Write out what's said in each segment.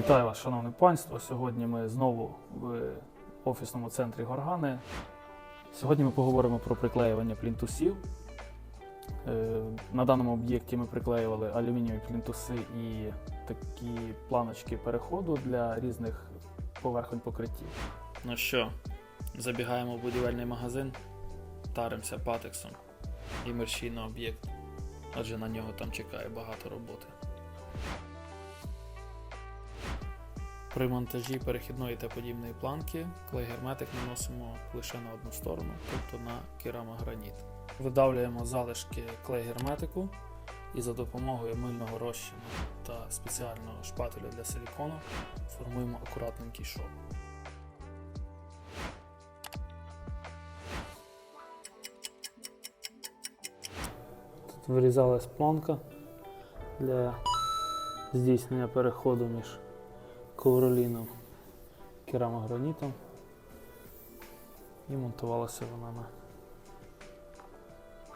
Вітаю вас, шановне панство. Сьогодні ми знову в офісному центрі Горгани. Сьогодні ми поговоримо про приклеювання плінтусів. Е, На даному об'єкті ми приклеювали алюмінієві плінтуси і такі планочки переходу для різних поверхонь покриттів. Ну що, забігаємо в будівельний магазин, таримося патексом і мерщій на об'єкт, адже на нього там чекає багато роботи. При монтажі перехідної та подібної планки клей герметик наносимо лише на одну сторону, тобто на керамограніт. Видавлюємо залишки клей герметику і за допомогою мильного розчину та спеціального шпателя для силікону формуємо акуратненький шов. Тут вирізалась планка для здійснення переходу між ковроліном керамогранітом. І монтувалася вона на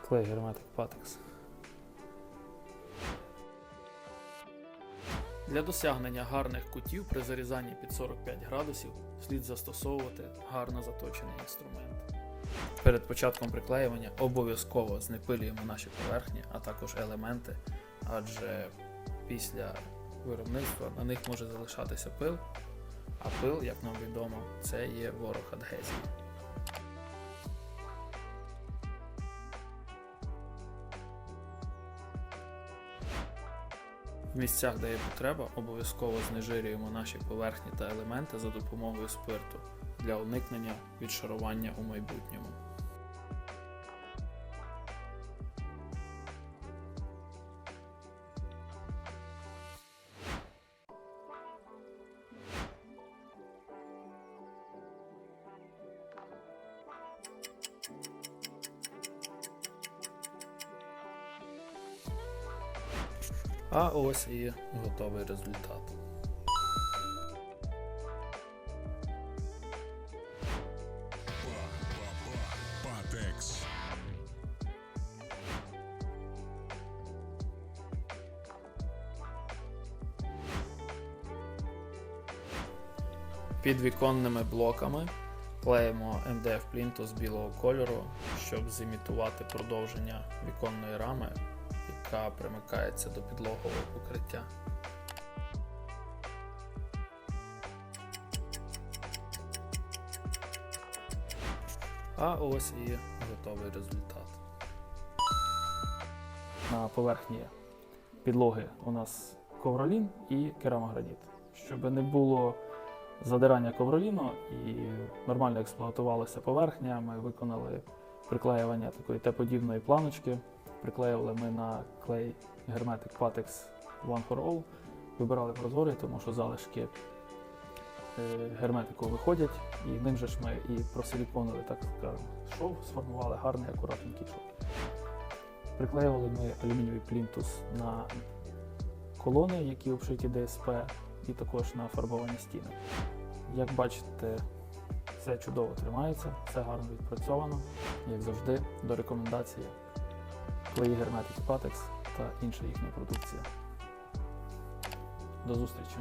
клей герметик Patex. Для досягнення гарних кутів при зарізанні під 45 градусів слід застосовувати гарно заточений інструмент. Перед початком приклеювання обов'язково знепилюємо наші поверхні, а також елементи, адже після виробництва на них може залишатися пил, а пил, як нам відомо, це є ворог адгезії. В місцях, де є потреба, обов'язково знежирюємо наші поверхні та елементи за допомогою спирту для уникнення відшарування у майбутньому. А ось і готовий результат. Під віконними блоками клеїмо МДФ плінтус білого кольору, щоб зімітувати продовження віконної рами, яка примикається до підлогового покриття. А ось і готовий результат. На поверхні підлоги у нас ковролін і керамограніт. Щоб не було задирання ковроліну і нормально експлуатувалася поверхня, ми виконали приклеювання такої Т-подібної планочки. Приклеювали ми на клей Hermetic Patex One for All. Вибирали прозорий, тому що залишки е, герметику виходять, і ним же ж ми і просиліконили, так скажемо, шов, сформували гарний акуратненький шов. Приклеювали ми алюмінієвий плінтус на колони, які обшиті ДСП, і також на фарбовані стіни. Як бачите, все чудово тримається, все гарно відпрацьовано. Як завжди, до рекомендації клеї Hermetic Patex та інша їхня продукція. До зустрічі!